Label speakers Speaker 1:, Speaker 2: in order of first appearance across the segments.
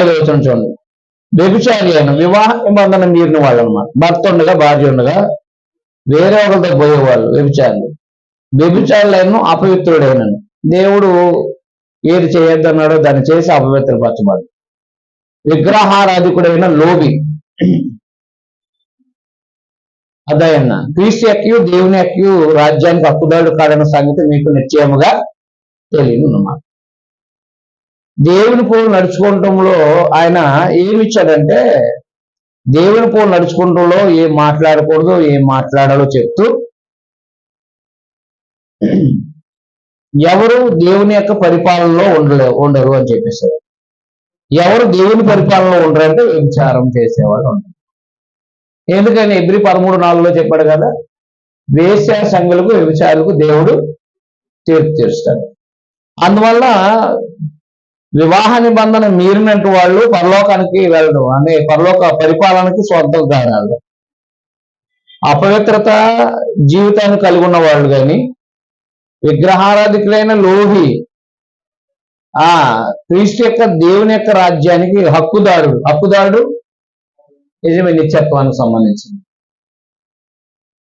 Speaker 1: ఐదు వచ్చిన చూడండి. వ్యభిచారి అయిన వివాహ నిబంధన మీరిన వాళ్ళు అనమాట భర్త ఉండగా భార్య ఉండగా వేరే ఒకరితో పోయేవాళ్ళు వ్యభిచారులు. వ్యభిచారులైన అపవిత్రుడైనను. దేవుడు ఏది చేయొద్దన్నాడో దాన్ని చేసి అపవిత్రపరచబడు విగ్రహారాధికుడైన లోబి అదయన్న క్రీస్తు ఎక్యు దేవుని యొక్క రాజ్యానికి హక్కుదారుడు కాదన్న సంగతి మీకు నిశ్చయముగా తెలియదు అన్నమాట దేవుని పోలు నడుచుకోవటంలో ఆయన ఏమి ఇచ్చాడంటే దేవుని పోలు నడుచుకోవటంలో ఏం మాట్లాడకూడదు ఏం మాట్లాడాలో చెప్తూ ఎవరు దేవుని యొక్క పరిపాలనలో ఉండలే ఉండరు అని చెప్పేసారు ఎవరు దేవుని పరిపాలనలో ఉండరంటే వ్యభిచారం చేసేవాళ్ళు ఉండరు. ఎందుకని ఎబ్రి పదమూడు నాలుగులో చెప్పాడు కదా వేశ్య సంఘులకు వ్యభిచారులకు దేవుడు తీర్పు తీరుస్తాడు. అందువల్ల వివాహ నిబంధన మీరినట్టు వాళ్ళు పరలోకానికి వెళ్ళడం అంటే పరలోక పరిపాలనకి స్వంతం కారాలు అపవిత్రత జీవితాన్ని కలిగి ఉన్న వాళ్ళు కానీ విగ్రహారాధికులైన లోహి ఆ క్రీస్తు యొక్క దేవుని యొక్క రాజ్యానికి హక్కుదారుడు. హక్కుదారుడు నిజమే నిత్యత్వానికి సంబంధించింది.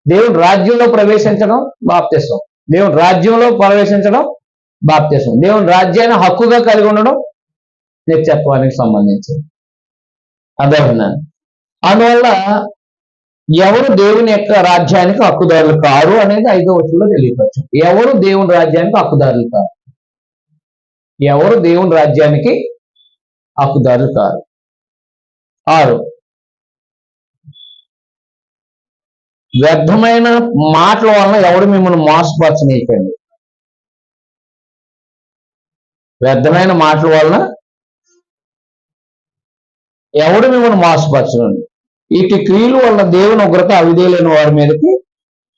Speaker 1: దేవుని రాజ్యంలో ప్రవేశించడం బాప్తిసం. దేవుని రాజ్యంలో ప్రవేశించడం బాప్తిసం. దేవుని రాజ్యాన్ని హక్కుగా కలిగి ఉండడం నిత్యత్వానికి సంబంధించింది. అర్థమైందండి అందువల్ల ఎవరు దేవుని యొక్క రాజ్యానికి హక్కుదారులు కారు అనేది ఐదో వచ్చంలో తెలియవచ్చు ఎవరు దేవుని రాజ్యానికి హక్కుదారులు కారు? ఎవరు దేవుని రాజ్యానికి హక్కుదారులు కారు? ఆరు. వ్యర్థమైన మాటల వలన ఎవడు మిమ్మల్ని మోసపరచనీయకండి? వ్యర్థమైన మాటల వలన ఎవడు మిమ్మల్ని మోసపరచనండి ఇటు క్రియలు వలన దేవుని ఉగ్రత అవిధేయులైన వారి మీదకి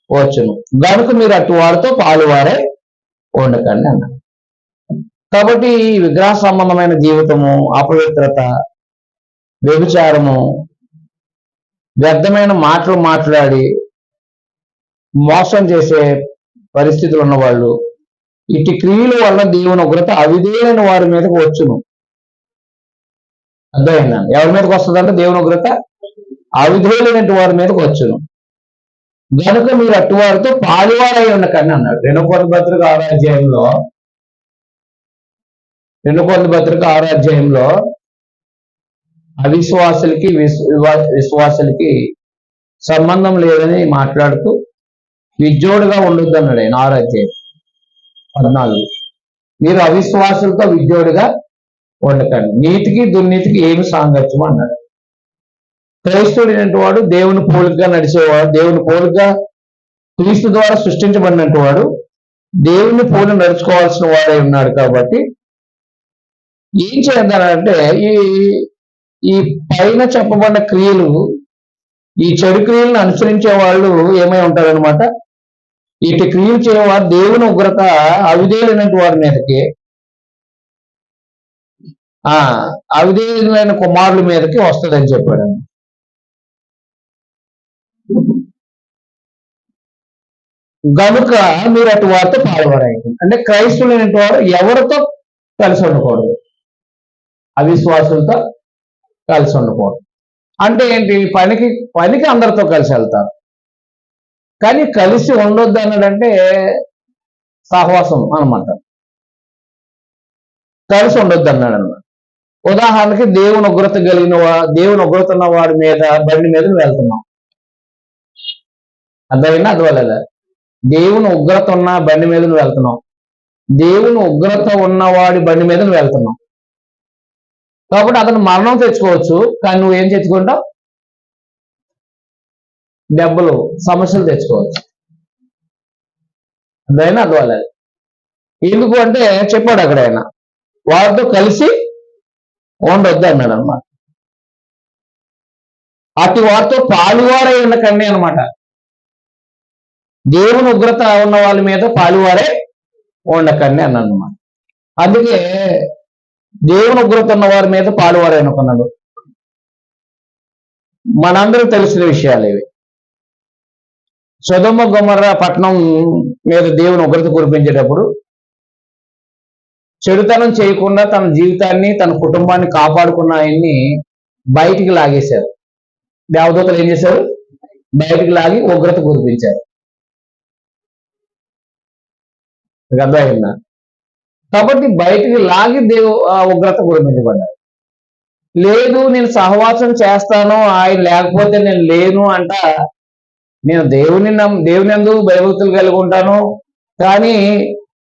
Speaker 1: వచ్చును. గనుక మీరు అటు వారితో పాలువారే ఉండకండి అన్నారు కాబట్టి ఈ విగ్రహ సంబంధమైన జీవితము అపవిత్రత వ్యభిచారము వ్యర్థమైన మాటలు మాట్లాడి మోసం చేసే పరిస్థితులు ఉన్నవాళ్ళు ఇటు క్రియల వల్ల దేవుని ఉగ్రత అవిధేయులైన వారి మీదకి వచ్చును. అర్థమైందా? ఎవరి మీదకి వస్తుందంటే దేవుని ఉగ్రత అవిధేయులైనటువంటి వారి మీదకి వచ్చును. గనుక మీరు అట్టువారితో పాలువారై ఉండకండి అన్నాడు. రెండు కొత్త పత్రిక ఆరాధ్యాయంలో రెండు రెండో పత్రిక ఆరాధ్యాయంలో అవిశ్వాసులకి విశ్వ- వివా- విశ్వాసులకి సంబంధం లేదని మాట్లాడుతూ విజ్జోడుగా ఉండొద్దు అన్నాడు ఆయన ఆరాధ్యాయం పద్నాలుగు. మీరు అవిశ్వాసులతో విద్యోడిగా ఉండకండి. నీతికి దుర్నీతికి ఏమి సాంగత్యం అన్నాడు. క్రైస్తవుడైనటువంటి వాడు దేవుని పోలికగా నడిచేవాడు దేవుని పోలికగా క్రీస్తు ద్వారా సృష్టించబడినటువంటి వాడు దేవుని పోలి నడుచుకోవాల్సిన వాడై ఉన్నాడు కాబట్టి ఏం చేద్దానంటే ఈ ఈ పైన చెప్పబడిన క్రియలు ఈ చెడు క్రియలను అనుసరించే వాళ్ళు ఏమై ఉంటారనమాట ఇటు క్రియలు చేయవారు దేవుని ఉగ్రత అవిధేయులైన వారి మీదకి ఆ అవిధేయులైన కుమారుల మీదకి వస్తుందని చెప్పాడు గనుక మీరు అటు వారితో పాల్గొనండి. అంటే క్రైస్తవులైన వారు ఎవరితో కలిసి ఉండకూడదు? అవిశ్వాసులతో కలిసి ఉండకూడదు. అంటే ఏంటి? పనికి పనికి అందరితో కలిసి వెళ్తారు. కానీ కలిసి ఉండొద్దు అన్నాడంటే సహవాసం అనమాట. కలిసి ఉండొద్దు అన్నాడు అన్నమాట ఉదాహరణకి దేవుని ఉగ్రత కలిగిన వా దేవుని ఉగ్రత ఉన్న వాడి మీద బండి మీద వెళ్తున్నాం. అర్థమైనా అర్థమలేదా దేవుని ఉగ్రత ఉన్న బండి మీద వెళ్తున్నాం. దేవుని ఉగ్రత ఉన్నవాడి బండి మీద వెళ్తున్నాం. కాబట్టి అతను మరణం తెచ్చుకోవచ్చు కానీ నువ్వు ఏం తెచ్చుకుంటావు? దెబ్బలు సమస్యలు తెచ్చుకోవచ్చు. అదైనా అర్థమలేదు ఎందుకు అంటే చెప్పాడు అక్కడ ఆయన. వారితో కలిసి ఉండొద్దు అన్నాడు అనమాట అతి వారితో పాలువారై ఉండకండి అనమాట దేవుని ఉగ్రత ఉన్న వాళ్ళ మీద పాలువారే ఉండకండి అన్నాడు అనమాట అందుకే దేవుని ఉగ్రత ఉన్న వారి మీద పాలువారే అనుకున్నాడు. మనందరూ తెలిసిన విషయాలు ఇవి. సుధమ్మ గుమ్మర్ర పట్టణం మీద దేవుని ఉగ్రత కురిపించేటప్పుడు చెడుతనం చేయకుండా తన జీవితాన్ని తన కుటుంబాన్ని కాపాడుకున్న ఆయన్ని బయటికి లాగేశారు. దేవదూతలు ఏం చేశారు? బయటికి లాగి ఉగ్రత కురిపించారు. అర్థమైందా? కాబట్టి బయటికి లాగి దేవు ఆ ఉగ్రత కురిపించబడ్డారు. లేదు నేను సహవాసం చేస్తాను ఆయన లేకపోతే నేను లేను అంట నేను దేవుని నమ్ దేవుని ఎందు భయభక్తులు కలిగి ఉంటాను. కానీ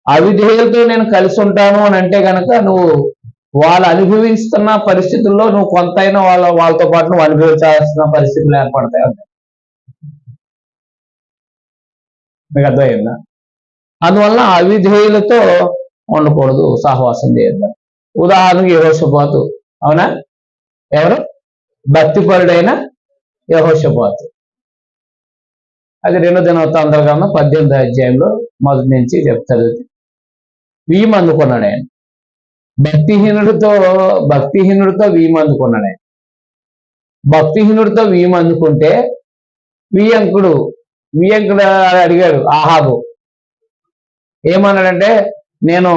Speaker 1: అవిధేయులతో నేను కలిసి ఉంటాను అని అంటే గనక నువ్వు వాళ్ళు అనుభవిస్తున్న పరిస్థితుల్లో నువ్వు కొంతైనా వాళ్ళ వాళ్ళతో పాటు నువ్వు అనుభవించాల్సిన పరిస్థితులు ఏర్పడతాయి అంతే. మీకు అర్థమైందా? అందువల్ల అవిధేయులతో ఉండకూడదు సహవాసం చేయొద్దు. ఉదాహరణకు యహోషపాతు అవునా? ఎవరు? భక్తిపరుడైన యహోషపాతు. అది రెండో దినవృత్తాంతాల గ్రంథం పద్దెనిమిది అధ్యాయంలో మొదటి నుంచి చెప్తారు వీమ్ అందుకున్నాడు. ఆయన భక్తిహీనుడితో భక్తిహీనుడితో వీమ్ అందుకున్నాడు. ఆయన భక్తిహీనుడితో వీమ్ అందుకుంటే వియంకుడు వియంకుడు అడిగాడు ఆహాబు ఏమన్నాడంటే నేను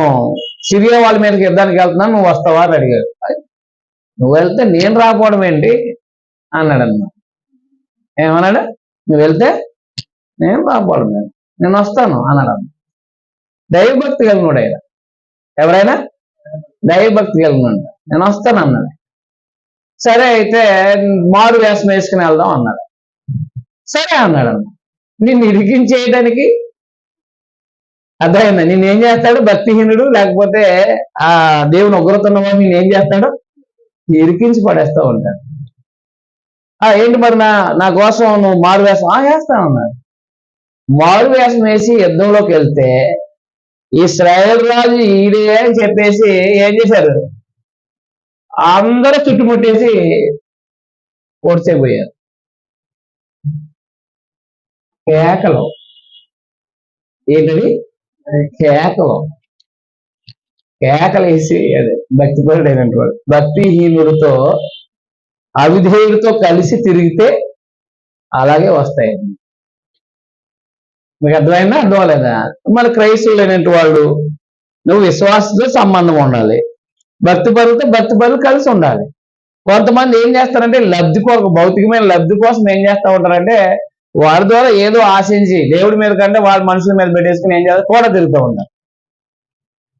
Speaker 1: సిరియా వాళ్ళ మీదకి యుద్ధానికి వెళ్తున్నాను నువ్వు వస్తావా అని అడిగాడు. నువ్వు వెళ్తే నేను రాకపోవడం ఏంటి అన్నాడు అన్నమాట ఏమన్నాడు? నువ్వు వెళ్తే నేను రాకపోవడం నేను. వస్తాను అన్నాడు అన్న దైవభక్తి కలిగినాడు ఆయన. ఎవరైనా? దైవభక్తి కలిగినాడు. నేను వస్తాను అన్నాడు. సరే అయితే మారు వేసం వేసుకుని వెళ్దాం అన్నాడు. సరే అన్నాడు అన్న నిన్ను ఇరికించేయడానికి అర్థమైందా? నేను ఏం చేస్తాడు? భక్తిహీనుడు లేకపోతే ఆ దేవుని ఉగ్రతున్న నేను ఏం చేస్తాడు? ఇరికించి పడేస్తా ఉంటాడు. ఆ ఏంటి మరి నా నా కోసం నువ్వు మారు వేసం ఆ వేస్తాను అన్నాడు. మారు వేషం వేసి యుద్ధంలోకి వెళ్తే ఇస్రాయేల్ రాజు ఈడే అని చెప్పేసి ఏం చేశారు? అందరూ చుట్టుముట్టేసి ఓడ్చేపోయారు కేకలు. ఏంటది? కేకలం. కేకలేసి అదే భక్తిపరుడైనటువంటి వాడు. భక్తిహీనుడితో అవిధేయుడితో కలిసి తిరిగితే అలాగే వస్తాయి మీకు అర్థమైందా? అర్థం లేదా మరి క్రైస్తవులైనటువంటి వాళ్ళు నువ్వు విశ్వాసంతో సంబంధం ఉండాలి. భక్తి పరులతో భక్తి పరులు కలిసి ఉండాలి. కొంతమంది ఏం చేస్తారంటే లబ్ధి కోసం భౌతికమైన లబ్ధి కోసం ఏం చేస్తా ఉంటారంటే వారి ద్వారా ఏదో ఆశించి దేవుడి మీద కంటే వాళ్ళ మనుషుల మీద పెట్టేసుకుని ఏం చేస్తారు? కూడా తిరుగుతూ ఉంటారు.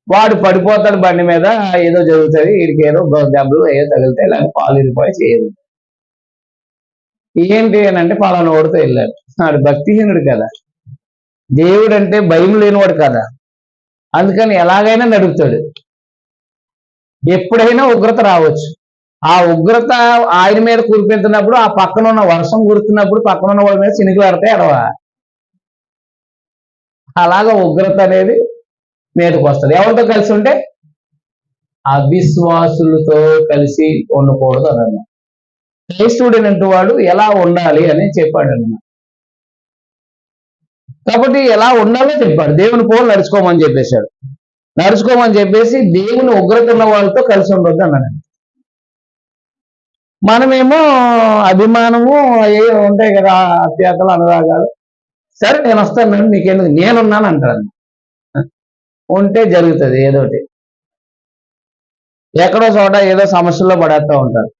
Speaker 1: వాడు పడిపోతాడు బండి మీద ఏదో జరుగుతుంది వీడికి ఏదో దెబ్బలు ఏదో తగులుతాయి లేకపోతే పాలు ఇరిపోయి చేయదు ఏంటి అని అంటే పలానా ఓడితో వెళ్ళాడు. వాడు భక్తిహీనుడు కదా. దేవుడు అంటే భయం లేనివాడు కదా? అందుకని ఎలాగైనా నడుపుతాడు. ఎప్పుడైనా ఉగ్రత రావచ్చు. ఆ ఉగ్రత ఆయన మీద కురిపించినప్పుడు ఆ పక్కన ఉన్న వర్షం కురుతున్నప్పుడు పక్కన ఉన్న వాళ్ళ మీద చినుకులు పడతాయి అడవా అలాగా ఉగ్రత అనేది మీదకి వస్తుంది. ఎవరితో కలిసి ఉంటే? అవిశ్వాసులతో కలిసి ఉండకూడదు అన్నమాట. క్రైస్తవుడైనటువంటి వాడు ఎలా ఉండాలి అని చెప్పాడు అన్నమాట కాబట్టి ఎలా ఉండాలో చెప్పాడు. దేవుని పోలు నడుచుకోమని చెప్పేశాడు. నడుచుకోమని చెప్పేసి దేవుని ఉగ్రత ఉన్న వాళ్ళతో కలిసి ఉండొద్దు అన్నాడు. మనమేమో అభిమానము ఏ ఉంటాయి కదా అత్యాతలు అనురాగాలు. సరే నేను వస్తాను నీకెందుకు? నేనున్నాను అంటాను ఉంటే జరుగుతుంది ఏదోటి ఎక్కడో చోట ఏదో సమస్యల్లో పడేస్తూ ఉంటారు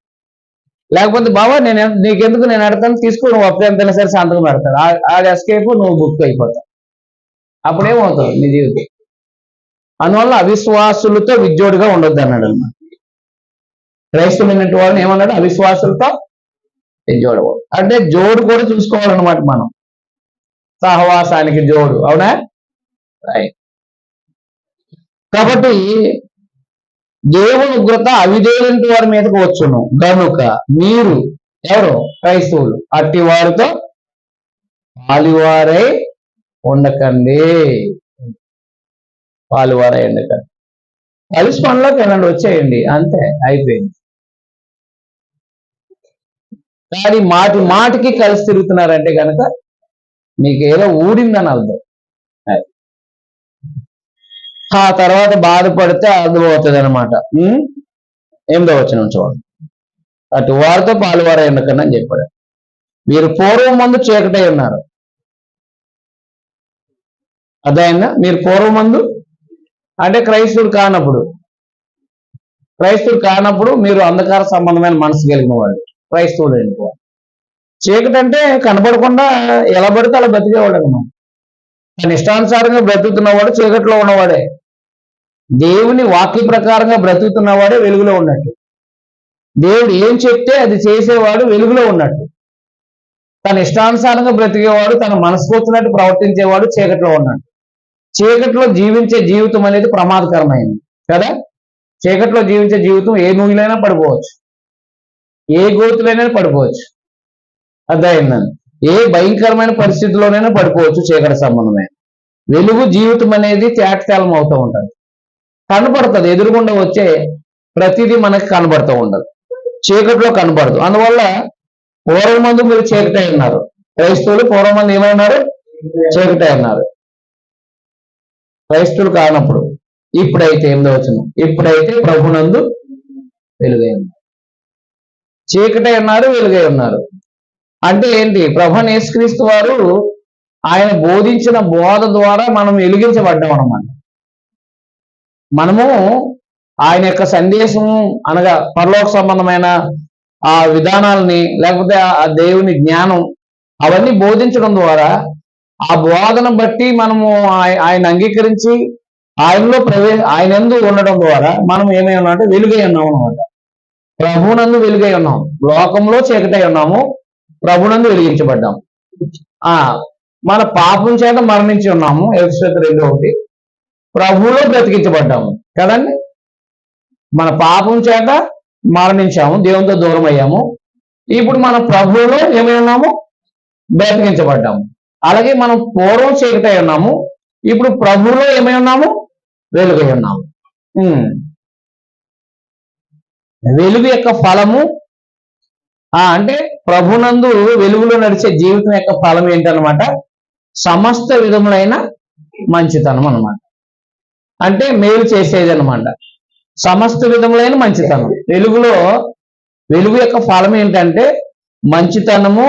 Speaker 1: లేకపోతే బాబా నేను నీకెందుకు నేను ఎడతాను తీసుకో నువ్వు అప్పుడు ఎంతైనా సరే సంతకం పెడతాడు. ఆ- ఆడ ఎస్కేప్ నువ్వు బుక్ అయిపోతావు. అప్పుడేమవుతావు నీ జీవితం? అందువల్ల అవిశ్వాసులతో విద్యోడిగా ఉండొద్దు అన్నాడు అన్నమాట. క్రైస్తవులైనటువంటి వాళ్ళని ఏమన్నాడు? అవిశ్వాసులతో విద్యోడు అంటే జోడు కూడా చూసుకోవాలన్నమాట మనం. సహవాసానికి జోడు అవునా? రైట్ కాబట్టి దేవుని ఉగ్రత అవిధేయులంటి వారి మీదకు వచ్చును. గనుక మీరు ఎవరు? క్రైస్తవులు. అట్టి వారితో పాలివారై ఉండకండి. పాలివారై ఉండకండి. కలిసి పనిలోకి వెళ్ళండి వచ్చేయండి. అంతే అయిపోయింది. కానీ మాటి మాటికి కలిసి తిరుగుతున్నారంటే కనుక మీకు ఏదో ఊడిందని అర్థం. ఆ తర్వాత బాధపడితే అర్థమవుతుంది అనమాట ఎనిమిదో వచ్చిన చూడండి. అటు వారితో పాలువారు ఉండకండి అని చెప్పాడు. మీరు పూర్వం మందు చీకటై ఉన్నారు. అదైనా మీరు పూర్వం మందు? అంటే క్రైస్తవుడు కానప్పుడు. క్రైస్తవుడు కానప్పుడు మీరు అంధకార సంబంధమైన మనసు కలిగిన వాళ్ళు. క్రైస్తవుడు అనుకోవాలి చీకటి అంటే కనపడకుండా ఎలా పడితే అలా బతికేవాడు అనమాట తన ఇష్టానుసారంగా బ్రతుకుతున్నవాడు చీకట్లో ఉన్నవాడే. దేవుని వాక్య ప్రకారంగా బ్రతుకుతున్నవాడే వెలుగులో ఉన్నట్టు. దేవుడు ఏం చెప్తే అది చేసేవాడు వెలుగులో ఉన్నట్టు. తన ఇష్టానుసారంగా బ్రతికేవాడు తన మనస్ఫూర్తినట్టు ప్రవర్తించేవాడు చీకట్లో ఉన్నాడు. చీకట్లో జీవించే జీవితం అనేది ప్రమాదకరమైంది కదా? చీకట్లో జీవించే జీవితం ఏ నూగిలైనా పడిపోవచ్చు. ఏ గోతులైనా పడిపోవచ్చు. అర్థమైందని ఏ భయంకరమైన పరిస్థితుల్లోనైనా పడిపోవచ్చు చీకటి సంబంధమే వెలుగు జీవితం అనేది తేటతేలం అవుతూ ఉంటుంది. కనపడుతుంది. ఎదురుగుండా వచ్చే ప్రతిదీ మనకి కనబడుతూ ఉండదు చీకట్లో కనబడదు అందువల్ల పూర్వం మందు మీరు చీకటే ఉన్నారు క్రైస్తవులు పూర్వం మంది ఏమైనారు చీకటే ఉన్నారు క్రైస్తవులు కానప్పుడు ఇప్పుడైతే ఎనిమిదో వచ్చిన ఇప్పుడైతే ప్రభునందు వెలుగై ఉన్నారు. చీకటే ఉన్నారు వెలుగై ఉన్నారు. అంటే ఏంటి? ప్రభు యేసుక్రీస్తు వారు ఆయన బోధించిన బోధ ద్వారా మనం వెలిగించబడ్డాం అన్నమాట మనము ఆయన యొక్క సందేశం అనగా పరలోక సంబంధమైన ఆ విధానాలని లేకపోతే ఆ- దేవుని జ్ఞానం అవన్నీ బోధించడం ద్వారా ఆ బోధన బట్టి మనము ఆయన అంగీకరించి ఆయనలో ప్రవే ఆయన ఎందు ఉండడం ద్వారా మనం ఏమై ఉన్నాం అంటే వెలుగై ఉన్నాం అనమాట ప్రభునందు వెలుగై ఉన్నాం. లోకంలో చీకటై ఉన్నాము. ప్రభునందు వెలిగించబడ్డాము. ఆ మన పాపం చేత మరణించి ఉన్నాము. ఎఫ్సత్ రెండు ఒకటి. ప్రభువులో బ్రతికించబడ్డాము. కదండి? మన పాపం చేత మరణించాము దేవునితో దూరం అయ్యాము ఇప్పుడు మన ప్రభువులో ఏమై ఉన్నాము బ్రతికించబడ్డాము. అలాగే మనం పూర్వం చీకటై ఉన్నాము. ఇప్పుడు ప్రభువులో ఏమై ఉన్నాము? వెలుగై ఉన్నాము. ఉమ్. వెలుగు యొక్క ఫలము ఆ అంటే ప్రభునందు వెలుగులో నడిచే జీవితం యొక్క ఫలం ఏంటన్నమాట? సమస్త విధములైన మంచితనం అన్నమాట అంటే మేలు చేసేది అనమాట సమస్త విధములైన మంచితనం. వెలుగులో వెలుగు యొక్క ఫలం ఏంటంటే మంచితనము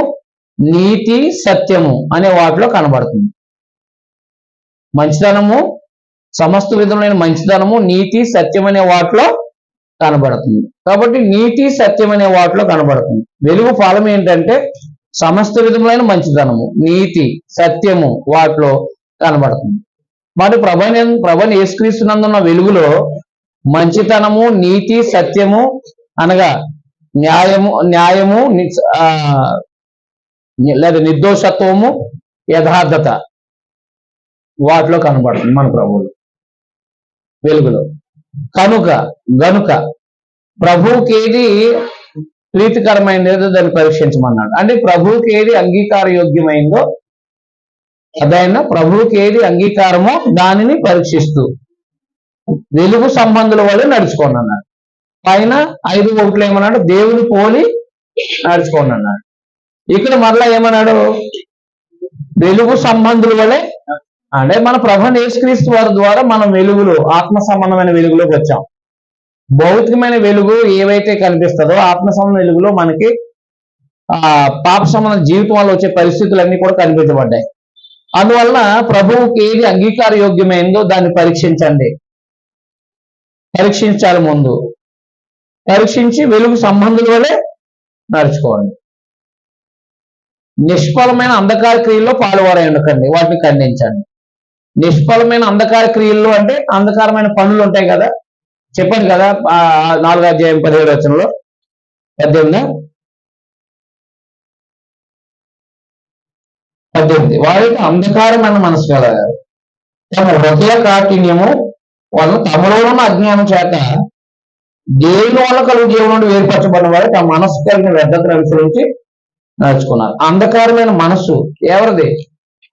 Speaker 1: నీతి సత్యము అనే వాటిలో కనబడుతుంది. మంచితనము సమస్త విధములైన మంచితనము నీతి సత్యం అనే వాటిలో కనబడుతుంది. కాబట్టి నీతి సత్యం అనే వాటిలో కనబడుతుంది. వెలుగు ఫలం ఏంటంటే సమస్త విధములైన మంచితనము నీతి సత్యము వాటిలో కనబడుతుంది. మరి ప్రభని ప్రభని యేసుక్రీస్తునందున్న వెలుగులో మంచితనము నీతి సత్యము అనగా న్యాయము న్యాయము లేదా నిర్దోషత్వము యథార్థత వాటిలో కనబడుతుంది మన ప్రభువులు. వెలుగులో. కనుక గనుక ప్రభువుకి ఏది ప్రీతికరమైనదో దాన్ని పరీక్షించమన్నాడు. అంటే ప్రభువుకి ఏది అంగీకార యోగ్యమైందో అదైనా ప్రభువుకి ఏది అంగీకారమో దానిని పరీక్షిస్తూ వెలుగు సంబంధుల వల్ల నడుచుకోండి అన్నాడు పైన ఐదు ఒకటి ఏమన్నాడు? దేవుని పోలి నడుచుకోండి అన్నాడు ఇక్కడ మరలా ఏమన్నాడు? వెలుగు సంబంధుల వలె అంటే మన ప్రభు యేసుక్రీస్తు వారి ద్వారా మనం వెలుగులో ఆత్మ సంబంధమైన వెలుగులోకి వచ్చాం. భౌతికమైన వెలుగు ఏవైతే కనిపిస్తుందో ఆత్మ సంబంధ వెలుగులో మనకి ఆ పాప సంబంధ జీవితం వల్ల వచ్చే పరిస్థితులన్నీ కూడా కనిపించబడ్డాయి. అందువలన ప్రభువుకి ఏది అంగీకార యోగ్యమైందో దాన్ని పరీక్షించండి. పరీక్షించాలి ముందు. పరీక్షించి వెలుగు సంబంధుల వలె నడుచుకోండి. నిష్ఫలమైన అంధకార క్రియల్లో పాలువారై ఉండకండి. వాటిని ఖండించండి. నిష్ఫలమైన అంధకార క్రియల్లో అంటే అంధకారమైన పనులు ఉంటాయి కదా. చెప్పండి కదా ఆ నాలుగో అధ్యాయం పదిహేడు వచనంలో. పద్దెనిమిది. పద్దెనిమిది. వారికి అన్న మనసు కలగారు తమ హృదయ కాఠిన్యము వలన తమలో ఉన్న అజ్ఞానం చేత దేవుని వల్ల కలుగు జీవనం నుండి వేరుపరచబడిన వారు తమ మనసు కలిగిన వ్యర్థతను అనుసరించి నడుచుకున్నారు. అంధకారమైన మనసు ఎవరిది?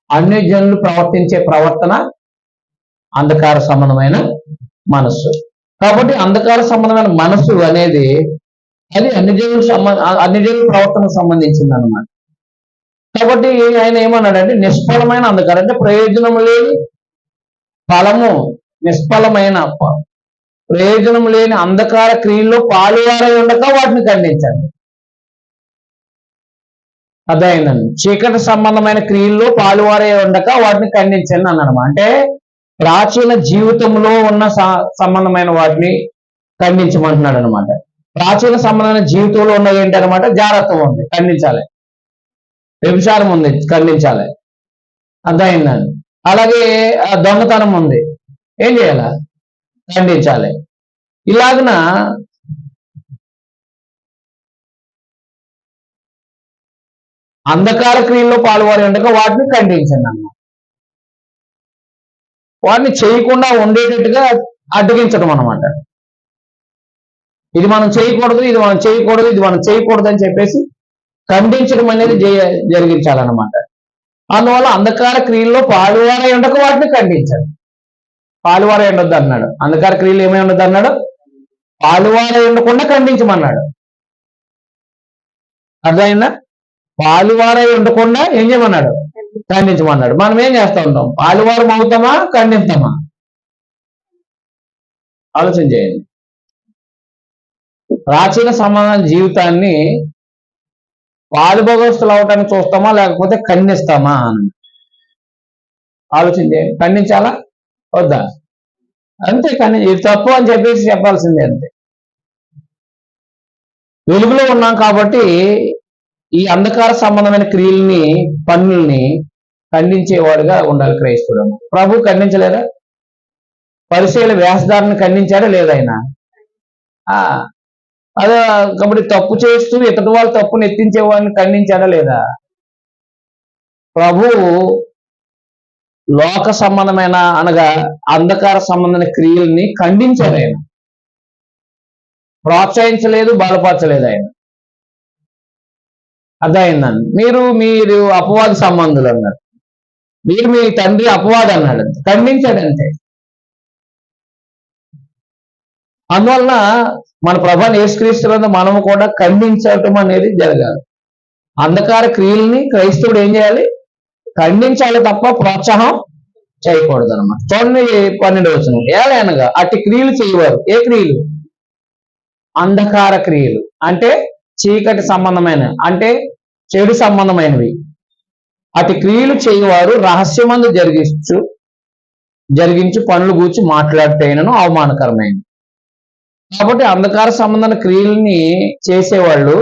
Speaker 1: అన్ని జనులు ప్రవర్తించే ప్రవర్తన అంధకార సంబంధమైన మనస్సు. కాబట్టి అంధకార సంబంధమైన మనస్సు అనేది అది అన్ని జనులు సంబంధ అన్ని జనుల ప్రవర్తనకు సంబంధించింది అనమాట కాబట్టి ఆయన ఏమన్నాడంటే నిష్ఫలమైన అంధకారం అంటే ప్రయోజనం లేని ఫలము నిష్ఫలమైన ప్రయోజనం లేని అంధకార క్రియల్లో పాలువారై ఉండక వాటిని ఖండించండి. అర్థమైందండి? చీకటి సంబంధమైన క్రియల్లో పాలువారై ఉండక వాటిని ఖండించండి అన్నాడు. అంటే ప్రాచీన జీవితంలో ఉన్న సంబంధమైన వాటిని ఖండించమంటున్నాడు అనమాట ప్రాచీన సంబంధమైన జీవితంలో ఉన్నది ఏంటనమాట జాగ్రత్తగా ఉంది ఖండించాలి. వ్యభిచారం ఉంది? ఖండించాలి. అర్థమైందండి? అలాగే ఆ, దొంగతనం ఉంది. ఏం చేయాల? ఖండించాలి. ఇలాగన అంధకార క్రియల్లో పాల్గొని ఉండగా వాటిని ఖండించండి అన్న. వాటిని చేయకుండా ఉండేటట్టుగా అడ్డగించడం అన్నమాట. ఇది మనం చేయకూడదు ఇది మనం చేయకూడదు ఇది మనం చేయకూడదు అని చెప్పేసి ఖండించడం అనేది జరిగించాలన్నమాట. అందువల్ల అంధకార క్రియల్లో పాలువారై ఉండక వాటిని ఖండించాలి పాలువారై ఉండొద్దు అన్నాడు అంధకార క్రియలు ఏమై ఉండదు అన్నాడు పాలువారై ఉండకుండా ఖండించమన్నాడు. అర్థమైందా? పాలువారై ఉండకుండా ఏం చేయమన్నాడు? ఖండించమన్నాడు. మనం ఏం చేస్తా ఉంటాం? పాలువారం అవుతామా? ఖండిస్తామా? ఆలోచన చేయండి. ప్రాచీన సమాజ జీవితాన్ని పాలుభోగస్తులు అవటానికి చూస్తామా లేకపోతే ఖండిస్తామా అని. ఆలోచన చేయండి ఖండించాలా? వద్దా? అంతే కానీ ఇది తప్పు అని చెప్పేసి చెప్పాల్సిందే అంతే. వెలుగులో ఉన్నాం కాబట్టి ఈ అంధకార సంబంధమైన క్రియల్ని పన్నుల్ని ఖండించేవాడుగా ఉండాలి క్రైస్తవుడు. ప్రభు ఖండించలేదా పరిశీల వ్యాసదారుని ఖండించాడా లేదా ఆయన? ఆ, అదే కాబట్టి తప్పు చేస్తూ ఇతటి వాళ్ళు తప్పును ఎత్తించే వాడిని ఖండించాడా లేదా? ప్రభు లోక సంబంధమైన అనగా అంధకార సంబంధమైన క్రియల్ని ఖండించాడు ఆయన. ప్రోత్సహించలేదు బలపరచలేదు ఆయన. అర్థమైందండి? మీరు మీరు అపవాద సంబంధులు అన్నారు. మీరు మీ తండ్రి అపవాద అన్నాడు ఖండించాడు అంతే. అందువలన మన ప్రభాని యేసుక్రీస్తులందు మనము కూడా ఖండించటం అనేది జరగాలి. అంధకార క్రియల్ని క్రైస్తవుడు ఏం చేయాలి? ఖండించాలి తప్ప ప్రోత్సాహం చేయకూడదు అనమాట చూడండి పన్నెండు వచ్చిన ఏలైనగా అట్టి క్రియలు చేయవారు. ఏ క్రియలు? అంధకార క్రియలు. అంటే చీకటి సంబంధమైన అంటే చెడు సంబంధమైనవి. అటు క్రియలు చేయవారు రహస్యమందు జరిగించు జరిగించు పనులు గూర్చి మాట్లాడితేనను అవమానకరమైనది. కాబట్టి అంధకార సంబంధమైన క్రియల్ని చేసేవాళ్ళు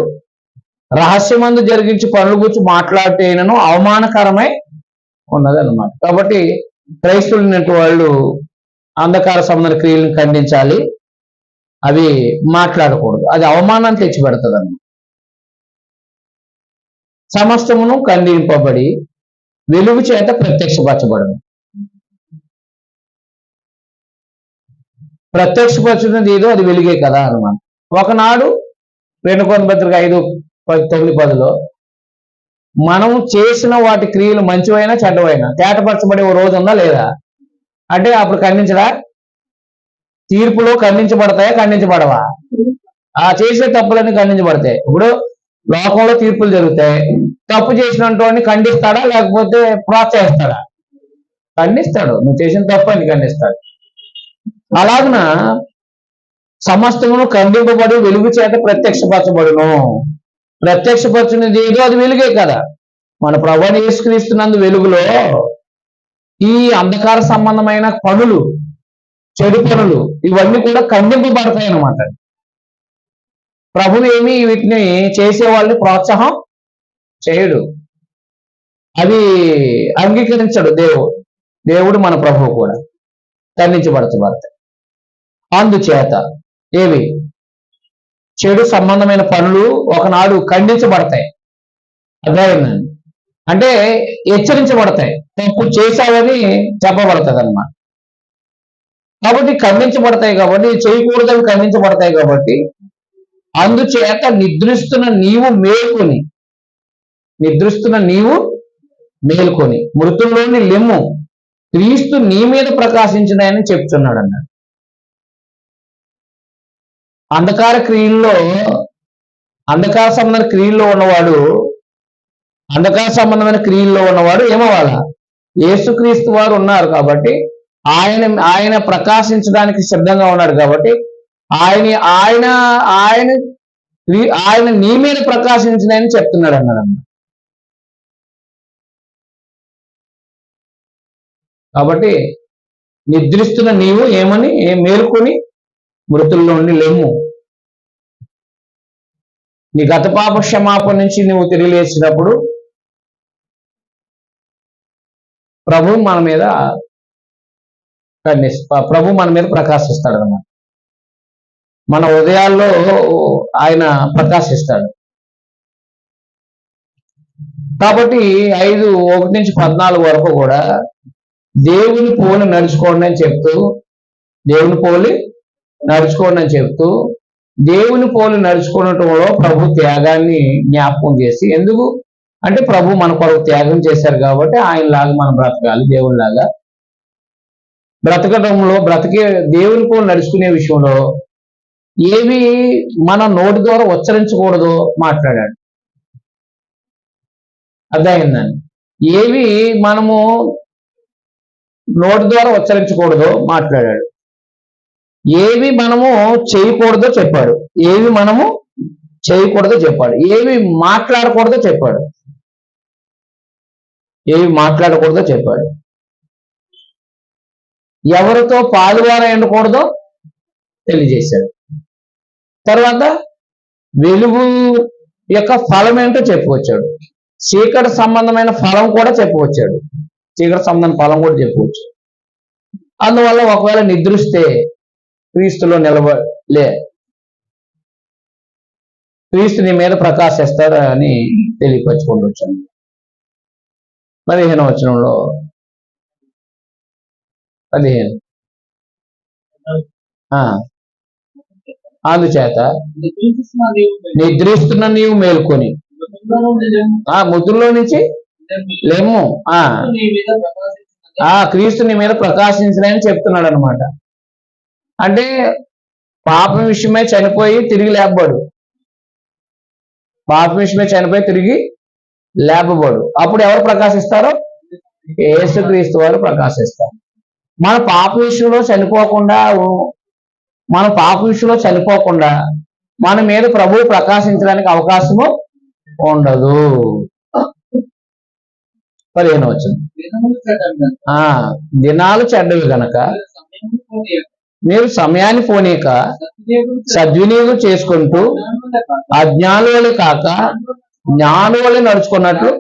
Speaker 1: రహస్యమందు జరిగించి పనుల గురించి మాట్లాడితేనను అవమానకరమై ఉన్నది అనమాట కాబట్టి క్రైస్తవులైనటువంటి వాళ్ళు అంధకార సంబంధ క్రియలను ఖండించాలి అవి మాట్లాడకూడదు. అది అవమానాన్ని తెచ్చిపెడుతుంది అన్నమాట సమస్తమును ఖండింపబడి వెలుగు చేత ప్రత్యక్షపరచబడను. ప్రత్యక్షపరచున్నది ఏదో అది వెలిగే కదా అనమాట ఒకనాడు వెనుకొని పత్రిక ఐదు పది తొమ్మిది పదిలో మనం చేసిన వాటి క్రియలు మంచివైనా చెడ్డవైనా తేటపరచబడే ఓ రోజు ఉందా లేదా? అంటే అప్పుడు ఖండించడా? తీర్పులో ఖండించబడతాయా ఖండించబడవా? ఆ చేసే తప్పులన్నీ ఖండించబడతాయి. ఇప్పుడు లోకంలో తీర్పులు జరుగుతాయి. తప్పు చేసినటువంటి ఖండిస్తాడా లేకపోతే ప్రోత్సహిస్తాడా? ఖండిస్తాడు. నువ్వు చేసిన తప్పు అని ఖండిస్తాడు. అలాగున? సమస్తమును ఖండింపబడి వెలుగు చేత ప్రత్యక్షపరచబడును. ప్రత్యక్షపరచున్నది ఏదో అది వెలుగే కదా. మన ప్రభుని యేసుక్రీస్తున్నందు వెలుగులో ఈ అంధకార సంబంధమైన పనులు చెడు పనులు ఇవన్నీ కూడా ఖండింపబడతాయి అన్నమాట. ప్రభువు ఏమి వీటిని చేసే వాళ్ళని ప్రోత్సాహం చేయడు. అవి అంగీకరించడు దేవుడు. దేవుడు మన ప్రభువు కూడా. ఖండించబడతాయి అందుచేత ఏవి చెడు సంబంధమైన పనులు ఒకనాడు ఖండించబడతాయి. అర్థమైందండి అంటే హెచ్చరించబడతాయి. తప్పు చేశావని చెప్పబడుతుంది అనమాట కాబట్టి ఖండించబడతాయి కాబట్టి చేయకూడదని ఖండించబడతాయి కాబట్టి అందుచేత నిద్రిస్తున్న నీవు మేల్కొని నిద్రిస్తున్న నీవు మేల్కొని మృతుల్లోని లెమ్ము క్రీస్తు నీ మీద ప్రకాశించినాయని చెప్తున్నాడు అన్నాడు అంధకార క్రియల్లో అంధకార సంబంధమైన క్రియల్లో ఉన్నవాడు అంధకార సంబంధమైన క్రియల్లో ఉన్నవాడు ఏమవ్వాలా? యేసుక్రీస్తు వారు ఉన్నారు కాబట్టి ఆయన ఆయన ప్రకాశించడానికి సిద్ధంగా ఉన్నాడు కాబట్టి ఆయన ఆయన ఆయన ఆయన నీ మీద ప్రకాశించినని చెప్తున్నాడు అన్నాడు అన్న కాబట్టి నిద్రిస్తున్న నీవు ఏమని ఏ మేలుకొని మృతుల్లో నుండి లెమ్ము నీ గత పాప క్షమాపణ నుంచి నువ్వు తిరిగి లేచినప్పుడు ప్రభు మన మీద ప్రభు మన మీద ప్రకాశిస్తాడు అన్నమాట. మన ఉదయాల్లో ఆయన ప్రకాశిస్తాడు. కాబట్టి ఐదు ఒకటి నుంచి పద్నాలుగు వరకు కూడా దేవుని పోలి నడుచుకోండి అని చెప్తూ దేవుని పోలి నడుచుకోండి అని చెప్తూ దేవుని పోలు నడుచుకోవడంలో ప్రభు త్యాగాన్ని జ్ఞాపకం చేసి ఎందుకు? అంటే ప్రభు మన కొరకు త్యాగం చేశారు కాబట్టి ఆయనలాగా మనం బ్రతకాలి దేవునిలాగా. బ్రతకడంలో బ్రతికే దేవుని పోలు నడుచుకునే విషయంలో ఏవి మన నోటి ద్వారా ఉచ్చరించకూడదో మాట్లాడాడు. అర్థమైందండి? ఏవి మనము నోటి ద్వారా ఉచ్చరించకూడదో మాట్లాడాడు. ఏవి మనము చేయకూడదో చెప్పాడు. ఏవి మనము చేయకూడదో చెప్పాడు. ఏవి మాట్లాడకూడదో చెప్పాడు. ఏవి మాట్లాడకూడదో చెప్పాడు. ఎవరితో పాలువారా ఎండకూడదో తెలియజేశాడు. తర్వాత వెలుగు యొక్క ఫలం ఏంటో చెప్పుకొచ్చాడు చీకటి సంబంధమైన ఫలం కూడా చెప్పుకొచ్చాడు చీకటి సంబంధమైన ఫలం కూడా చెప్పుకోవచ్చు అందువల్ల ఒకవేళ నిద్రిస్తే క్రీస్తులో నిలబలే క్రీస్తు నీ మీద ప్రకాశిస్తాడు అని తెలియపరచుకుంటూ వచ్చాను పదిహేను వచనంలో పదిహేను. ఆ, అందుచేత నిద్రిస్తున్న నీవు మేల్కొని. ఆ ముద్రలో నుంచి లేము. ఆ. ఆ క్రీస్తు నీ మీద ప్రకాశించలేని చెప్తున్నాడు అనమాట అంటే పాపం విషయమే చనిపోయి తిరిగి లేపబడు. పాపం విషయమే చనిపోయి తిరిగి లేపబడు. అప్పుడు ఎవరు ప్రకాశిస్తారో? యేసుక్రీస్తు వారు ప్రకాశిస్తారు. మన పాప విషయంలో చనిపోకుండా మన పాప విషయంలో చనిపోకుండా మన మీద ప్రభువు ప్రకాశించడానికి అవకాశము ఉండదు. పదిహేను వచ్చింది దినాలు చెడ్డవి
Speaker 2: పోనీయక.
Speaker 1: మీరు సమయాన్ని పోనీక
Speaker 2: సద్వినియోగం
Speaker 1: చేసుకుంటూ
Speaker 2: అజ్ఞానులు కాక,
Speaker 1: అజ్ఞానులే కాక జ్ఞానులే నడుచుకున్నట్లు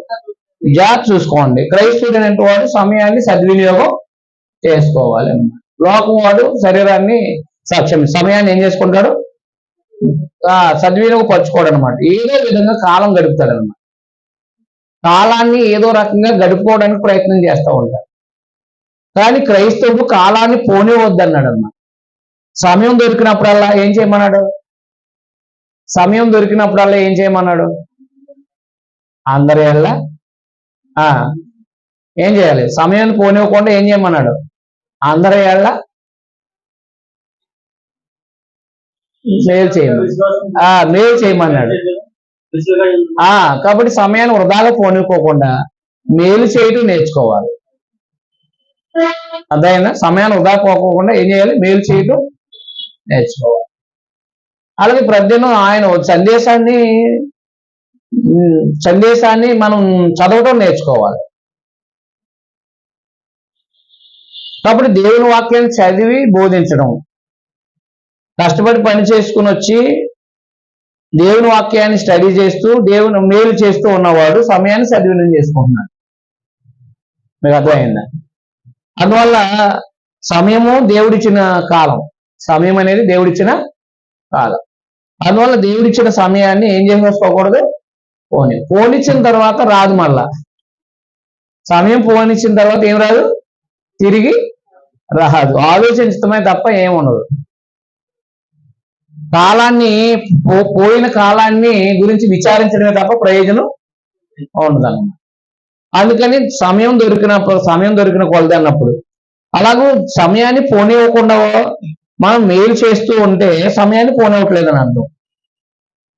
Speaker 1: జాగ్రత్త చూసుకోండి. క్రైస్తుడు అనేటి వాడు సమయాన్ని సద్వినియోగం చేసుకోవాలి లోకం వాడు శరీరాన్ని సాక్ష్యం సమయాన్ని ఏం చేసుకుంటాడు? ఆ, సద్వినియోగం అనమాట ఏదో విధంగా కాలం గడుపుతాడు అనమాట కాలాన్ని ఏదో రకంగా గడుపుకోవడానికి ప్రయత్నం చేస్తూ ఉంటాడు. కానీ క్రైస్తవుడు కాలాన్ని పోనివద్దన్నాడు అన్నమాట. సమయం దొరికినప్పుడల్లా ఏం చేయమన్నాడు? సమయం దొరికినప్పుడల్లా ఏం చేయమన్నాడు? అందరి వల్ల ఆ, ఏం చేయాలి? సమయాన్ని పోనివ్వకుండా ఏం చేయమన్నాడు? అందరి వల్ల మేలు చేయమని ఆ మేలు చేయమన్నాడు. ఆ కాబట్టి సమయాన్ని వృధాగా పోనివ్వకోకుండా మేలు చేయటం నేర్చుకోవాలి. అదైనా సమయాన్ని వృధా పోకోకుండా ఏం చేయాలి? మేలు చేయటం నేర్చుకోవాలి. అలాగే ప్రతిదినం ఆయన సందేశాన్ని సందేశాన్ని మనం చదవటం నేర్చుకోవాలి. కాబట్టి దేవుని వాక్యాన్ని చదివి బోధించడం. కష్టపడి పని చేసుకుని వచ్చి దేవుని వాక్యాన్ని స్టడీ చేస్తూ దేవుని మేలు చేస్తూ ఉన్నవాడు సమయాన్ని సద్వినియోగం చేసుకుంటున్నాడు. మీకు అర్థమైందా? అందువల్ల సమయము దేవుడిచ్చిన కాలం. సమయం అనేది దేవుడిచ్చిన కాలం. అందువల్ల దేవుడిచ్చిన సమయాన్ని ఏం చేసేసుకోకూడదు? పోనీ. పోనిచ్చిన తర్వాత రాదు మళ్ళా. సమయం పోనిచ్చిన తర్వాత ఏం రాదు? తిరిగి రాదు. ఆలోచించడమే తప్ప ఏముండదు కాలాన్ని పో- పోయిన కాలాన్ని గురించి విచారించడమే తప్ప ప్రయోజనం ఉండదు అందుకని సమయం దొరికినప్పుడు సమయం దొరికిన కొలది అన్నప్పుడు. అలాగూ సమయాన్ని పోనివ్వకుండా మనం మేలు చేస్తూ ఉంటే సమయాన్ని పోనివ్వట్లేదని అర్థం.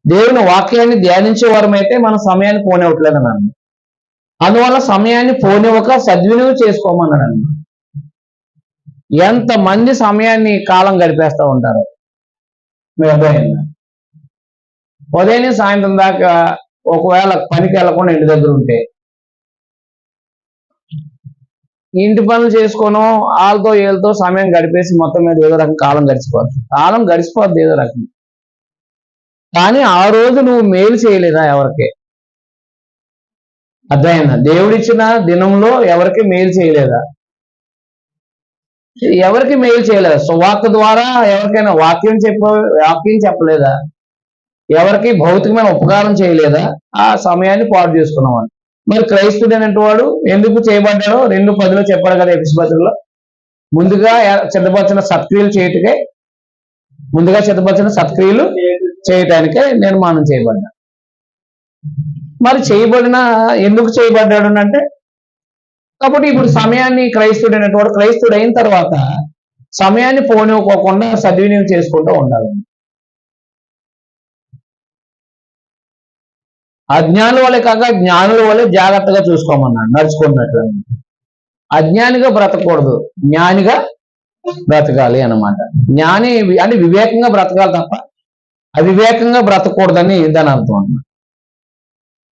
Speaker 1: దేవుని వాక్యాన్ని ధ్యానించే వారమైతే మన సమయాన్ని పోనివ్వట్లేదని అర్థం. అందువల్ల సమయాన్ని పోనివ్వక సద్వినియోగం చేసుకోమన్నాడు అన్నమాట ఎంతమంది సమయాన్ని కాలం గడిపేస్తూ ఉంటారు. మీ అర్థమైందా ఉదయం సాయంత్రం దాకా ఒకవేళ పనికి వెళ్ళకుండా ఇంటి దగ్గర ఉంటే ఇంటి పనులు చేసుకోను వాళ్ళతో వీళ్ళతో సమయం గడిపేసి మొత్తం మీద ఏదో రకం కాలం గడిచిపోద్ది. కాలం గడిచిపోద్ది ఏదో రకం. కానీ ఆ రోజు నువ్వు మేలు చేయలేదా ఎవరికి? అర్థమైందా? దేవుడిచ్చిన దినంలో ఎవరికి మేలు చేయలేదా? ఎవరికి మేలు చేయలేదా? సువార్త ద్వారా ఎవరికైనా వాక్యం చెప్ప వాక్యం చెప్పలేదా? ఎవరికి భౌతికమైన ఉపకారం చేయలేదా? ఆ సమయాన్ని పాడు అని మరి క్రైస్తుడు అనేటి వాడు ఎందుకు చేయబడ్డాడో రెండు పదిలో చెప్పాడు కదా ఎపిసిపత్రిలో ముందుగా ఎ- సత్క్రియలు చేయటకే ముందుగా సిద్ధపరిచిన సత్క్రియలు చేయటానికే నిర్మాణం చేయబడ్డా. మరి చేయబడిన ఎందుకు చేయబడ్డాడు అంటే కాబట్టి ఇప్పుడు సమయాన్ని క్రైస్తుడు అనేటువంటి క్రైస్తుడు అయిన తర్వాత సమయాన్ని పోనివ్వకోకుండా సద్వినియోగం చేసుకుంటూ ఉండాలి. అజ్ఞానుల వల్లే కాక జ్ఞానుల వల్లే జాగ్రత్తగా చూసుకోమన్నాడు నడుచుకున్నట్లు అజ్ఞానిగా బ్రతకూడదు జ్ఞానిగా బ్రతకాలి అన్నమాట. జ్ఞాని అంటే వివేకంగా బ్రతకాలి తప్ప అవివేకంగా బ్రతకూడదని దాని అర్థం అన్నమాట.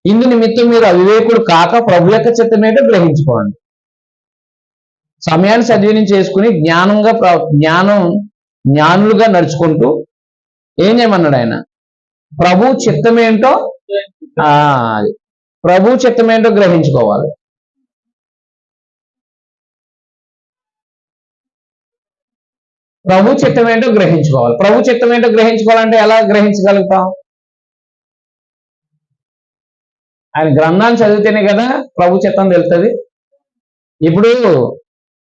Speaker 1: ఇందు నిమిత్తం మీరు అవివేకుడు కాక ప్రభు యొక్క చిత్తమేటో గ్రహించుకోండి. సమయాన్ని సద్వినియోగం చేసుకుని జ్ఞానంగా ప్ర- జ్ఞానం జ్ఞానులుగా నడుచుకుంటూ ఏం చేయమన్నాడు ఆయన? ప్రభు చిత్తమేంటో ఆ చిత్తం ప్రభు చిత్తమేంటో గ్రహించుకోవాలి. ప్రభు చిత్తమేంటో గ్రహించుకోవాలి. ప్రభు చిత్తమేంటో గ్రహించుకోవాలంటే ఎలా గ్రహించగలుగుతాం? ఆయన గ్రంథాన్ని చదివితేనే కదా ప్రభు చిత్తం తెలుస్తుంది. ఇప్పుడు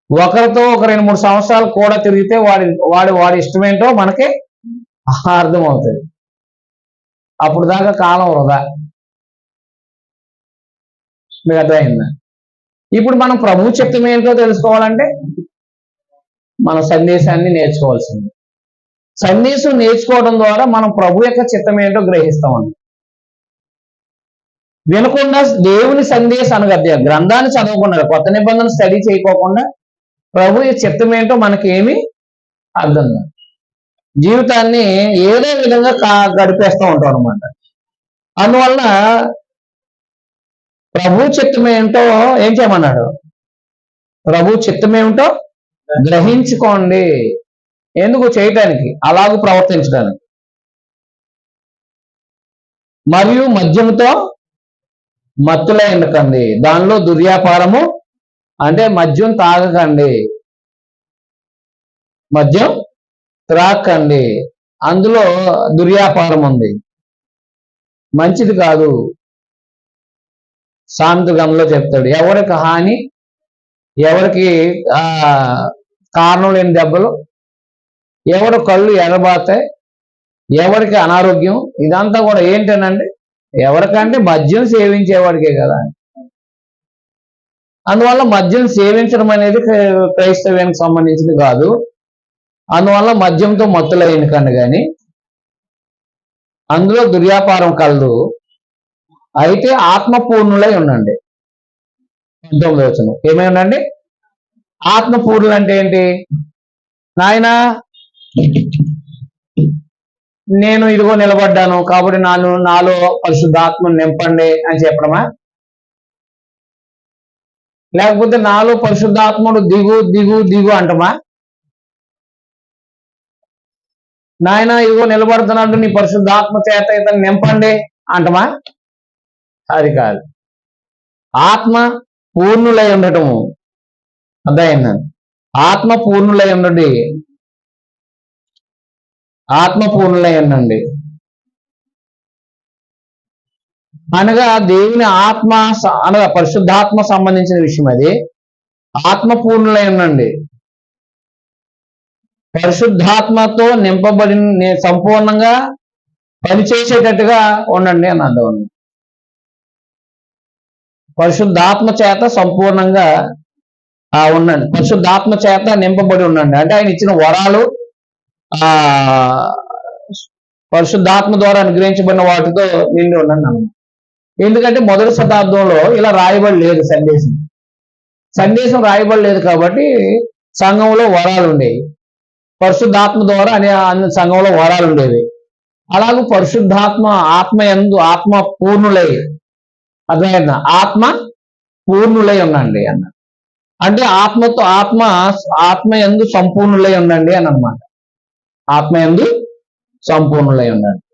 Speaker 1: ఒకరితో ఒక రెండు మూడు సంవత్సరాలు కూడా తిరిగితే వాడి వాడి వాడి ఇష్టమేంటో మనకి అర్థమవుతుంది. అప్పుడు దాకా కాలం వృధా. మీకు అర్థమైందా? ఇప్పుడు మనం ప్రభు చిత్తం ఏంటో తెలుసుకోవాలంటే మన సందేశాన్ని నేర్చుకోవాల్సింది. సందేశం నేర్చుకోవడం ద్వారా మనం ప్రభు యొక్క చిత్తం ఏంటో గ్రహిస్తామండి. వినకుండా దేవుని సందేశం అనగా గ్రంథాన్ని చదవకుండా కొత్త నిబంధన స్టడీ చేయకోకుండా ప్రభు చిత్తం ఏంటో మనకి ఏమి అర్థం కాదు. జీవితాన్ని ఏదో విధంగా గడిపేస్తూ ఉంటాం అనమాట అందువలన ప్రభు చిత్తమేంటో ఏం చేయమన్నాడు? ప్రభు చిత్తమేమిటో గ్రహించుకోండి. ఎందుకు? చేయటానికి అలాగూ ప్రవర్తించడానికి మరియు మద్యముతో మత్తులై ఉండకండి. దానిలో దుర్యాపారము అంటే మద్యం తాగకండి. మద్యం త్రాక్ అండి అందులో దుర్వ్యాపారం ఉంది. మంచిది కాదు. సాంతుగంలో చెప్తాడు. ఎవరికి హాని ఎవరికి ఆ కారణం లేని దెబ్బలు ఎవరు కళ్ళు ఎర్రబాతాయి ఎవరికి అనారోగ్యం ఇదంతా కూడా ఏంటనండి? ఎవరికంటే మద్యం సేవించేవాడికే కదా. అందువల్ల మద్యం సేవించడం అనేది క్రైస్తవ్యానికి సంబంధించింది కాదు. అందువల్ల మద్యంతో మత్తులైనకండి కానీ అందులో దుర్యాపారం కలదు. అయితే ఆత్మపూర్ణులై ఉండండి. పంతొమ్మిది వచ్చిన ఏమై ఉండండి? ఆత్మపూర్ణులు అంటే ఏంటి? నాయనా నేను ఇదిగో నిలబడ్డాను కాబట్టి నాను నాలో పరిశుద్ధాత్మను నింపండి అని చెప్పడమా? లేకపోతే నాలో పరిశుద్ధాత్ముడు దిగు దిగు దిగు అంటమా? నాయన ఇదిగో నిలబడుతున్నాడు నీ పరిశుద్ధాత్మ చేత ఇతను నింపండి అంటమా? అది కాదు. ఆత్మ పూర్ణులై ఉండటము. అర్థమైందా? ఆత్మ పూర్ణులై ఉండండి. ఆత్మ పూర్ణులై ఉండండి. అనగా దేవుని ఆత్మ అనగా పరిశుద్ధాత్మ సంబంధించిన విషయం అది. ఆత్మ పూర్ణులై ఉండండి. పరిశుద్ధాత్మతో నింపబడి సంపూర్ణంగా పనిచేసేటట్టుగా ఉండండి అని అర్థం పరిశుద్ధాత్మ చేత సంపూర్ణంగా ఆ ఉండండి. పరిశుద్ధాత్మ చేత నింపబడి ఉండండి. అంటే ఆయన ఇచ్చిన వరాలు ఆ పరిశుద్ధాత్మ ద్వారా అనుగ్రహించబడిన వాటితో నిండి ఉండండి అన్నమాట. ఎందుకంటే మొదటి శతాబ్దంలో ఇలా రాయబడి లేదు సందేశం. సందేశం రాయబడి లేదు కాబట్టి సంఘంలో వరాలు ఉండేవి. పరిశుద్ధాత్మ ద్వారా అనే అన్ని సంఘంలో వరాలు ఉండేవి. అలాగే పరిశుద్ధాత్మ ఆత్మ ఎందు ఆత్మ పూర్ణులై అర్థమైందా? ఆత్మ పూర్ణులై ఉండండి అన్న. అంటే ఆత్మతో ఆత్మ ఆత్మ ఎందు సంపూర్ణులై ఉండండి అని అన్నమాట. ఆత్మ ఎందు సంపూర్ణులై ఉండండి.